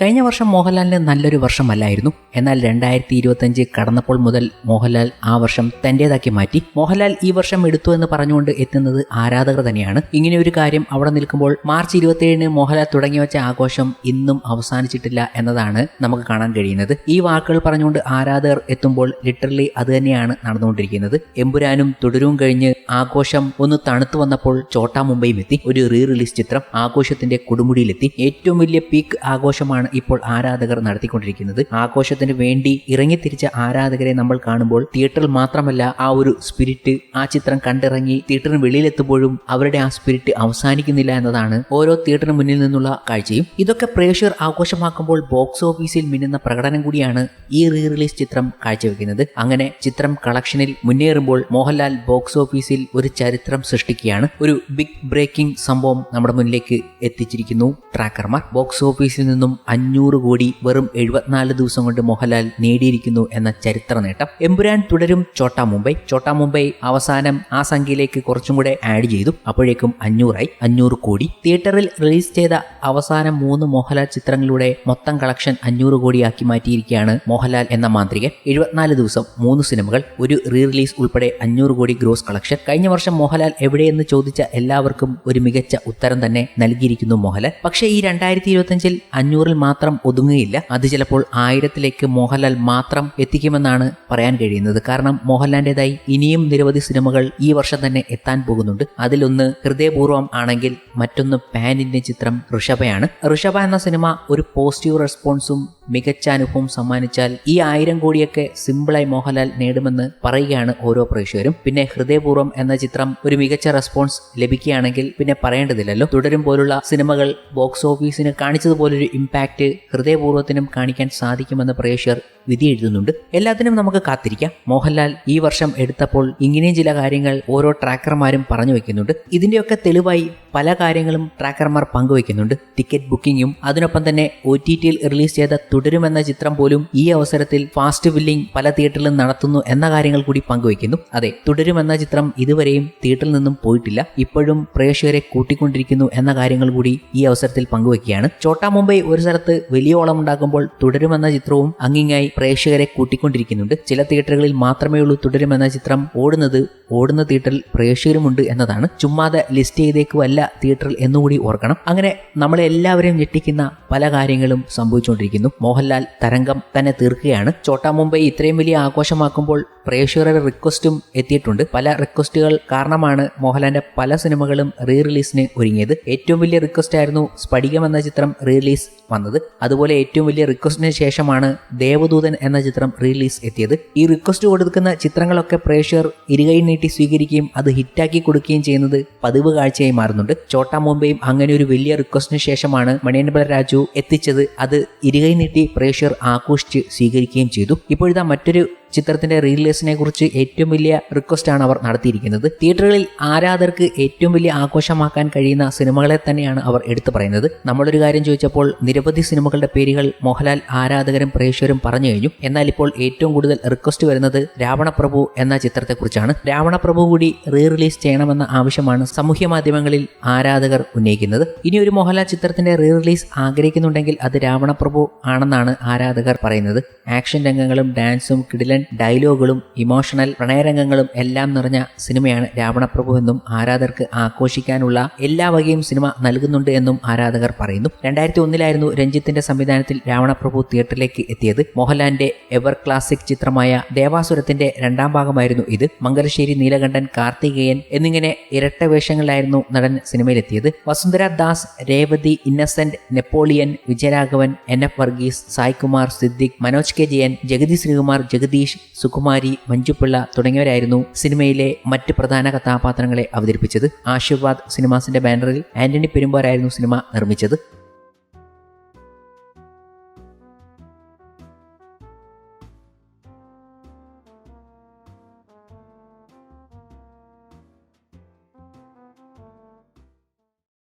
കഴിഞ്ഞ വർഷം മോഹൻലാലിന് നല്ലൊരു വർഷമല്ലായിരുന്നു. എന്നാൽ രണ്ടായിരത്തി ഇരുപത്തഞ്ച് കടന്നപ്പോൾ മുതൽ മോഹൻലാൽ ആ വർഷം തന്റേതാക്കി മാറ്റി. മോഹൻലാൽ ഈ വർഷം എടുത്തു എന്ന് പറഞ്ഞുകൊണ്ട് എത്തുന്നത് ആരാധകർ തന്നെയാണ്. ഇങ്ങനെ ഒരു കാര്യം അവിടെ നിൽക്കുമ്പോൾ മാർച്ച് ഇരുപത്തിയേഴിന് മോഹൻലാൽ തുടങ്ങി വെച്ച ആഘോഷം ഇന്നും അവസാനിച്ചിട്ടില്ല എന്നതാണ് നമുക്ക് കാണാൻ കഴിയുന്നത്. ഈ വാക്കുകൾ പറഞ്ഞുകൊണ്ട് ആരാധകർ എത്തുമ്പോൾ ലിറ്ററലി അത് തന്നെയാണ് നടന്നുകൊണ്ടിരിക്കുന്നത്. എമ്പുരാനും തുടരും കഴിഞ്ഞ് ആഘോഷം ഒന്ന് തണുത്തു വന്നപ്പോൾ ചോട്ടാ മുംബൈയും എത്തി. ഒരു റീ റിലീസ് ചിത്രം ആഘോഷത്തിന്റെ കൊടുമുടിയിലെത്തി. ഏറ്റവും വലിയ പീക്ക് ആഘോഷമാണ് ഇപ്പോൾ ആരാധകർ നടത്തിക്കൊണ്ടിരിക്കുന്നത്. ആഘോഷത്തിന് വേണ്ടി ഇറങ്ങിത്തിരിച്ച ആരാധകരെ നമ്മൾ കാണുമ്പോൾ തിയേറ്ററിൽ മാത്രമല്ല ആ ഒരു സ്പിരിറ്റ് ആ ചിത്രം കണ്ടിറങ്ങി തിയേറ്ററിന് വെളിയിലെത്തുമ്പോഴും അവരുടെ ആ സ്പിരിറ്റ് അവസാനിക്കുന്നില്ല എന്നതാണ് ഓരോ തിയേറ്ററിന് മുന്നിൽ നിന്നുള്ള കാഴ്ചയും. ഇതൊക്കെ പ്രേക്ഷകർ ആഘോഷമാക്കുമ്പോൾ ബോക്സ് ഓഫീസിൽ മിന്നുന്ന പ്രകടനം കൂടിയാണ് ഈ റീ റിലീസ് ചിത്രം കാഴ്ചവെക്കുന്നത്. അങ്ങനെ ചിത്രം കളക്ഷനിൽ മുന്നേറുമ്പോൾ മോഹൻലാൽ ബോക്സ് ഓഫീസിൽ ഒരു ചരിത്രം സൃഷ്ടിക്കുകയാണ്. ഒരു ബിഗ് ബ്രേക്കിംഗ് സംഭവം നമ്മുടെ മുന്നിലേക്ക് എത്തിച്ചിരിക്കുന്നു. ട്രാക്കർമാർ ബോക്സ് ഓഫീസിൽ നിന്നും അഞ്ഞൂറ് കോടി വെറും എഴുപത്തിനാല് ദിവസം കൊണ്ട് മോഹൻലാൽ നേടിയിരിക്കുന്നു എന്ന ചരിത്ര നേട്ടം എമ്പുരാൻ തുടരും ചോട്ടാ മുംബൈ. ചോട്ടാ മുംബൈ അവസാനം ആ സംഖ്യയിലേക്ക് കുറച്ചും കൂടെ ആഡ് ചെയ്തു. അപ്പോഴേക്കും അഞ്ഞൂറായി. അഞ്ഞൂറ് കോടി. തിയേറ്ററിൽ റിലീസ് ചെയ്ത അവസാനം മൂന്ന് മോഹൻലാൽ ചിത്രങ്ങളുടെ മൊത്തം കളക്ഷൻ അഞ്ഞൂറ് കോടിയാക്കി മാറ്റിയിരിക്കുകയാണ് മോഹൻലാൽ എന്ന മാന്ത്രികൻ. എഴുപത്തിനാല് ദിവസം മൂന്ന് സിനിമകൾ ഒരു റീ റിലീസ് ഉൾപ്പെടെ അഞ്ഞൂറ് കോടി ഗ്രോസ് കളക്ഷൻ കഴിഞ്ഞ വർഷം മോഹൻലാൽ എവിടെയെന്ന് ചോദിച്ച എല്ലാവർക്കും ഒരു മികച്ച ഉത്തരം തന്നെ നൽകിയിരിക്കുന്നു മോഹൻലാൽ. പക്ഷേ ഈ രണ്ടായിരത്തി ഇരുപത്തിയഞ്ചിൽ അഞ്ഞൂറിൽ മാത്രം ഒതുങ്ങുകയില്ല. അത് ചിലപ്പോൾ ആയിരത്തിലേക്ക് മോഹൻലാൽ മാത്രം എത്തിക്കുമെന്നാണ് പറയാൻ കഴിയുന്നത്. കാരണം മോഹൻലാലിന്റെതായി ഇനിയും നിരവധി സിനിമകൾ ഈ വർഷം തന്നെ എത്താൻ പോകുന്നുണ്ട്. അതിലൊന്ന് ഹൃദയപൂർവം ആണെങ്കിൽ മറ്റൊന്ന് പാൻ ചിത്രം ഋഷഭയാണ്. ഋഷഭ എന്ന സിനിമ ഒരു പോസിറ്റീവ് റെസ്പോൺസും മികച്ച അനുഭവം സമ്മാനിച്ചാൽ ഈ ആയിരം കോടിയൊക്കെ സിമ്പിളായി മോഹൻലാൽ നേടുമെന്ന് പറയുകയാണ് ഓരോ പ്രേക്ഷകരും. പിന്നെ ഹൃദയപൂർവം എന്ന ചിത്രം ഒരു മികച്ച റെസ്പോൺസ് ലഭിക്കുകയാണെങ്കിൽ പിന്നെ പറയേണ്ടതില്ലല്ലോ. തുടരും പോലുള്ള സിനിമകൾ ബോക്സ് ഓഫീസിന് കാണിച്ചതുപോലൊരു ഇമ്പാക്റ്റ് ഹൃദയപൂർവത്തിനും കാണിക്കാൻ സാധിക്കുമെന്ന് പ്രേക്ഷകർ വിധി എഴുതുന്നുണ്ട്. എല്ലാത്തിനും നമുക്ക് കാത്തിരിക്കാം. മോഹൻലാൽ ഈ വർഷം എടുത്തപ്പോൾ ഇങ്ങനെയും ചില കാര്യങ്ങൾ ഓരോ ട്രാക്കർമാരും പറഞ്ഞു വെക്കുന്നുണ്ട്. ഇതിന്റെയൊക്കെ തെളിവായി പല കാര്യങ്ങളും ട്രാക്കർമാർ പങ്കുവെക്കുന്നുണ്ട്. ടിക്കറ്റ് ബുക്കിങ്ങും അതിനൊപ്പം തന്നെ ഒ ടി ടിയിൽ റിലീസ് ചെയ്ത തുടരുമെന്ന ചിത്രം പോലും ഈ അവസരത്തിൽ ഫാസ്റ്റ് ബില്ലിംഗ് പല തിയേറ്ററിലും നടത്തുന്നു എന്ന കാര്യങ്ങൾ കൂടി പങ്കുവയ്ക്കുന്നു. അതെ തുടരുമെന്ന ചിത്രം ഇതുവരെയും തിയേറ്ററിൽ നിന്നും പോയിട്ടില്ല. ഇപ്പോഴും പ്രേക്ഷകരെ കൂട്ടിക്കൊണ്ടിരിക്കുന്നു എന്ന കാര്യങ്ങൾ കൂടി ഈ അവസരത്തിൽ പങ്കുവയ്ക്കുകയാണ്. ചോട്ടാ മുംബൈ ഒരു സ്ഥലത്ത് വലിയ ഓളം ഉണ്ടാക്കുമ്പോൾ തുടരുമെന്ന ചിത്രവും അങ്ങിങ്ങായി പ്രേക്ഷകരെ കൂട്ടിക്കൊണ്ടിരിക്കുന്നുണ്ട്. ചില തിയേറ്ററുകളിൽ മാത്രമേ ഉള്ളൂ തുടരുമെന്ന ചിത്രം. ഓടുന്നത് ഓടുന്ന തിയേറ്ററിൽ പ്രേക്ഷകരുമുണ്ട് എന്നതാണ്. ചുമ്മാതെ ലിസ്റ്റ് ചെയ്തേക്കുമല്ല തിയേറ്ററിൽ എന്നുകൂടി ഓർക്കണം. അങ്ങനെ നമ്മളെല്ലാവരെയും ഞെട്ടിക്കുന്ന പല കാര്യങ്ങളും സംഭവിച്ചുകൊണ്ടിരിക്കുന്നു. മോഹൻലാൽ തരംഗം തന്നെ തീർക്കുകയാണ്. ചോട്ടാ മുംബൈ ഇത്രയും വലിയ ആഘോഷമാക്കുമ്പോൾ പ്രേക്ഷകരുടെ റിക്വസ്റ്റും എത്തിയിട്ടുണ്ട്. പല റിക്വസ്റ്റുകൾ കാരണമാണ് മോഹൻലാലിന്റെ പല സിനിമകളും റീ റിലീസിന് ഒരുങ്ങിയത്. ഏറ്റവും വലിയ റിക്വസ്റ്റ് ആയിരുന്നു സ്ഫടികം എന്ന ചിത്രം റീ റിലീസ് വന്നത്. അതുപോലെ ഏറ്റവും വലിയ റിക്വസ്റ്റിന് ശേഷമാണ് ദേവദൂതൻ എന്ന ചിത്രം റീ റിലീസ് എത്തിയത്. ഈ റിക്വസ്റ്റ് കൊടുക്കുന്ന ചിത്രങ്ങളൊക്കെ പ്രേക്ഷകർ ഇരുകൈ നീട്ടി സ്വീകരിക്കുകയും അത് ഹിറ്റാക്കി കൊടുക്കുകയും ചെയ്യുന്നത് പതിവ് കാഴ്ചയായി മാറുന്നുണ്ട്. ചോട്ടാ മുംബൈയും അങ്ങനെ ഒരു വലിയ റിക്വസ്റ്റിന് ശേഷമാണ് മണിയൻപല രാജു എത്തിച്ചത്. അത് ഇരുകൈ നീട്ടി പ്രേക്ഷകർ ആഘോഷിച്ച് സ്വീകരിക്കുകയും ചെയ്തു. ഇപ്പോഴിതാ മറ്റൊരു ചിത്രത്തിന്റെ റിലീസിനെ കുറിച്ച് ഏറ്റവും വലിയ റിക്വസ്റ്റ് ആണ് അവർ നടത്തിയിരിക്കുന്നത്. തിയേറ്ററുകളിൽ ആരാധകർക്ക് ഏറ്റവും വലിയ ആഘോഷമാക്കാൻ കഴിയുന്ന സിനിമകളെ തന്നെയാണ് അവർ എടുത്തു പറയുന്നത്. നമ്മളൊരു കാര്യം ചോദിച്ചപ്പോൾ നിരവധി സിനിമകളുടെ പേരുകൾ മോഹൻലാൽ ആരാധകരും പ്രേക്ഷകരും പറഞ്ഞു കഴിഞ്ഞു. എന്നാൽ ഇപ്പോൾ ഏറ്റവും കൂടുതൽ റിക്വസ്റ്റ് വരുന്നത് രാവണപ്രഭു എന്ന ചിത്രത്തെക്കുറിച്ചാണ്. രാവണപ്രഭു കൂടി റീ റിലീസ് ചെയ്യണമെന്ന ആവശ്യമാണ് സാമൂഹ്യ മാധ്യമങ്ങളിൽ ആരാധകർ ഉന്നയിക്കുന്നത്. ഇനി ഒരു മോഹൻലാൽ ചിത്രത്തിന്റെ റീ റിലീസ് ആഗ്രഹിക്കുന്നുണ്ടെങ്കിൽ അത് രാവണപ്രഭു ആണെന്നാണ് ആരാധകർ പറയുന്നത്. ആക്ഷൻ രംഗങ്ങളും ഡാൻസും കിടിലൻ ഡയലോഗുകളും ഇമോഷണൽ പ്രണയരംഗങ്ങളും എല്ലാം നിറഞ്ഞ സിനിമയാണ് രാവണപ്രഭു എന്നും ആരാധകർക്ക് ആഘോഷിക്കാനുള്ള എല്ലാ വകയും സിനിമ നൽകുന്നുണ്ട് എന്നും ആരാധകർ പറയുന്നു. രണ്ടായിരത്തി ഒന്നിലായിരുന്നു രഞ്ജിത്തിന്റെ സംവിധാനത്തിൽ രാവണപ്രഭു തിയേറ്ററിലേക്ക് എത്തിയത്. മോഹൻലാലിന്റെ എവർ ക്ലാസിക് ചിത്രമായ ദേവാസുരത്തിന്റെ രണ്ടാം ഭാഗമായിരുന്നു ഇത്. മംഗലശ്ശേരി നീലകണ്ഠൻ കാർത്തികേയൻ എന്നിങ്ങനെ ഇരട്ട വേഷങ്ങളിലായിരുന്നു നടൻ സിനിമയിലെത്തിയത്. Vasundhara Das Revathi Innocent Napoleon Vijayaraghavan N F Varghese Saikumar Siddique Manoj K Jayan Jagathy Sreekumar Jagadish Sukumari Manju Pillai തുടങ്ങിയവരായിരുന്നു സിനിമയിലെ മറ്റ് പ്രധാന കഥാപാത്രങ്ങളെ അവതരിപ്പിച്ചത്. ആശീർവാദ് സിനിമാസിന്റെ ബാനറിൽ ആന്റണി പെരുമ്പാറായിരുന്നു സിനിമ നിർമ്മിച്ചത്.